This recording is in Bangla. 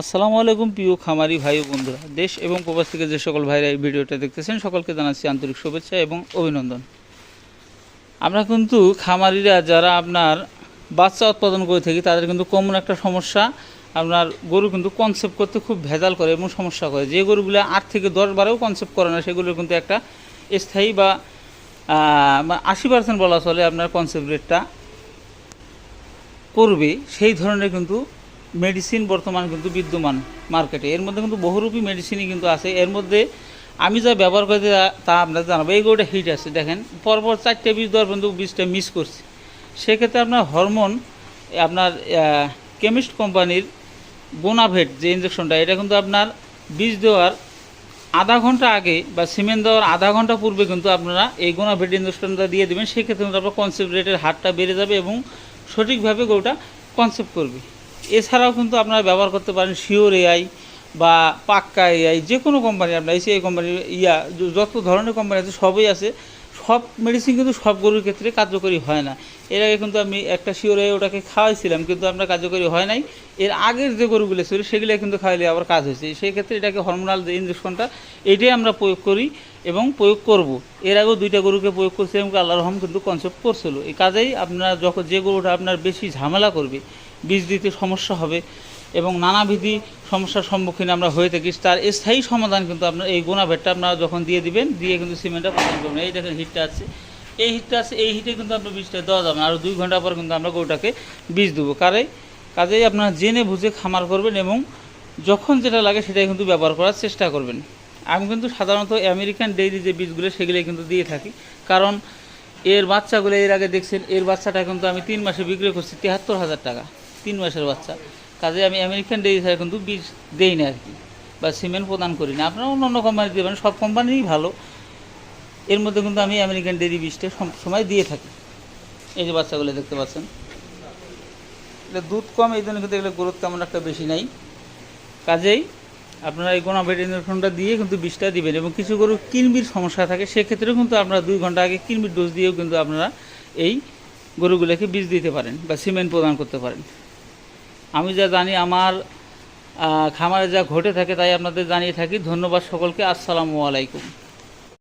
আসসালামু আলাইকুম প্রিয় খামারি ভাই ও বন্ধুরা, দেশ এবং প্রবাস থেকে যে সকল ভাইরা এই ভিডিওটা দেখতেছেন, সকলকে জানাচ্ছি আন্তরিক শুভেচ্ছা এবং অভিনন্দন। আমরা কিন্তু খামারিরা যারা আপনার বাচ্চা উৎপাদন করে থাকি, তাদের কিন্তু কমন একটা সমস্যা। আপনার গরু কিন্তু কনসেপ্ট করতে খুব ভেজাল করে এবং সমস্যা করে। যে গরুগুলো আট থেকে দশ বারেও কনসেপ্ট করে না, সেগুলোর কিন্তু একটা স্থায়ী বা আশি পার্সেন্ট বলা চলে আপনার কনসেপ্ট রেটটা করবে। সেই ধরনের কিন্তু মেডিসিন বর্তমান কিন্তু বিদ্যমান মার্কেটে এর মধ্যে কিন্তু বহুরূপী মেডিসিনই কিন্তু আছে। এর মধ্যে আমি যা ব্যবহার করে তা আপনাদের জানাব এই গরুটা হিট আছে, দেখেন। পরপর চারটে বীজ দেওয়ার কিন্তু বীজটা মিস করছে। সেক্ষেত্রে আপনার হরমোন আপনার কেমিস্ট কোম্পানির বোনাভেট যে ইঞ্জেকশনটা এটা কিন্তু আপনার বীজ দেওয়ার আধা ঘণ্টা আগে বা সিমেন্ট দেওয়ার আধা ঘণ্টা পূর্বে কিন্তু আপনারা এই গোনাভেট ইঞ্জেকশনটা দিয়ে দেবেন। সেক্ষেত্রে কিন্তু আপনার কনসেপ্ট রেটের হারটা বেড়ে যাবে এবং সঠিকভাবে গরুটা কনসেপ্ট করবে। এছাড়াও কিন্তু আপনারা ব্যবহার করতে পারেন শিওর এআই বা পাক্কা এআই যে কোনো কোম্পানি আপনার এসিআই কোম্পানির ইয়া যত ধরনের কোম্পানি আছে, সবই আছে। সব মেডিসিন কিন্তু সব গরুর ক্ষেত্রে কার্যকরী হয় না। এর আগে কিন্তু আমি একটা শিওর এআই ওটাকে খাওয়াইছিলাম, কিন্তু আপনার কার্যকরী হয় নাই। এর আগের যে গরুগুলো ছিল, সেগুলো কিন্তু খাওয়াইলে আবার কাজ হয়েছে। সেই ক্ষেত্রে এটাকে হরমোনাল যে ইঞ্জেকশনটা এটাই আমরা প্রয়োগ করি এবং প্রয়োগ করব। এর আগেও দুইটা গরুকে প্রয়োগ করছিলাম আল্লাহ রহম কিন্তু কনসেপ্ট করছিল। এই কাজেই আপনার যখন যে গরুটা আপনার বেশি ঝামেলা করবে বীজ দিতে সমস্যা হবে এবং নানাবিধি সমস্যার সম্মুখীন আমরা হয়ে থাকি। তার স্থায়ী সমাধান কিন্তু আপনার এই গোনাভেটটা আপনারা যখন দিয়ে দিবেন, দিয়ে কিন্তু সিমেন্টটা প্রদান করবেন। এই দেখেন হিটটা আছে। এই হিটটা আছে, এই হিটে কিন্তু আপনার বীজটা দেওয়া যাবে না। দুই ঘণ্টা পর কিন্তু আমরা গরুটাকে বীজ দেবো। কারে কাজেই আপনারা জেনে বুঝে খামার করবেন এবং যখন যেটা লাগে সেটাই কিন্তু ব্যবহার করার চেষ্টা করবেন। আমি কিন্তু সাধারণত আমেরিকান ডেইরি যে বীজগুলো সেগুলোই কিন্তু দিয়ে থাকি। কারণ এর বাচ্চাগুলো এর আগে দেখছেন, এর বাচ্চাটা কিন্তু আমি তিন মাসে বিক্রি করছি তিয়াত্তর হাজার টাকা। তিন মাসের বাচ্চা। কাজে আমি আমেরিকান ডেইরি ছাড়া কিন্তু বীজ দেই না আর কি, বা সিমেন্ট প্রদান করি না। আপনারা অন্য অন্য কোম্পানি দেবেন সব কোম্পানিই ভালো। এর মধ্যে কিন্তু আমি আমেরিকান ডেইরি বীজটা সময় দিয়ে থাকি। এই যে বাচ্চাগুলো দেখতে পাচ্ছেন। এটা দুধ কম, এই জন্য কিন্তু এগুলো গ্রোথ তেমন একটা বেশি নাই। কাজেই আপনারা এই গোনা ইঞ্জেকশনটা দিয়ে কিন্তু বিষটা দিবেন এবং কিছু গরু কিনবির সমস্যা থাকে, সেক্ষেত্রেও কিন্তু আপনারা দুই ঘণ্টা আগে কিনবির ডোজ দিয়েও কিন্তু আপনারা এই গরুগুলোকে বীজ দিতে পারেন বা সিমেন্ট প্রদান করতে পারেন। আমি যা জানি আমার খামারে যা ঘটে থাকে তাই আপনাদের জানিয়ে থাকি। ধন্যবাদ সকলকে। আসসালামু আলাইকুম।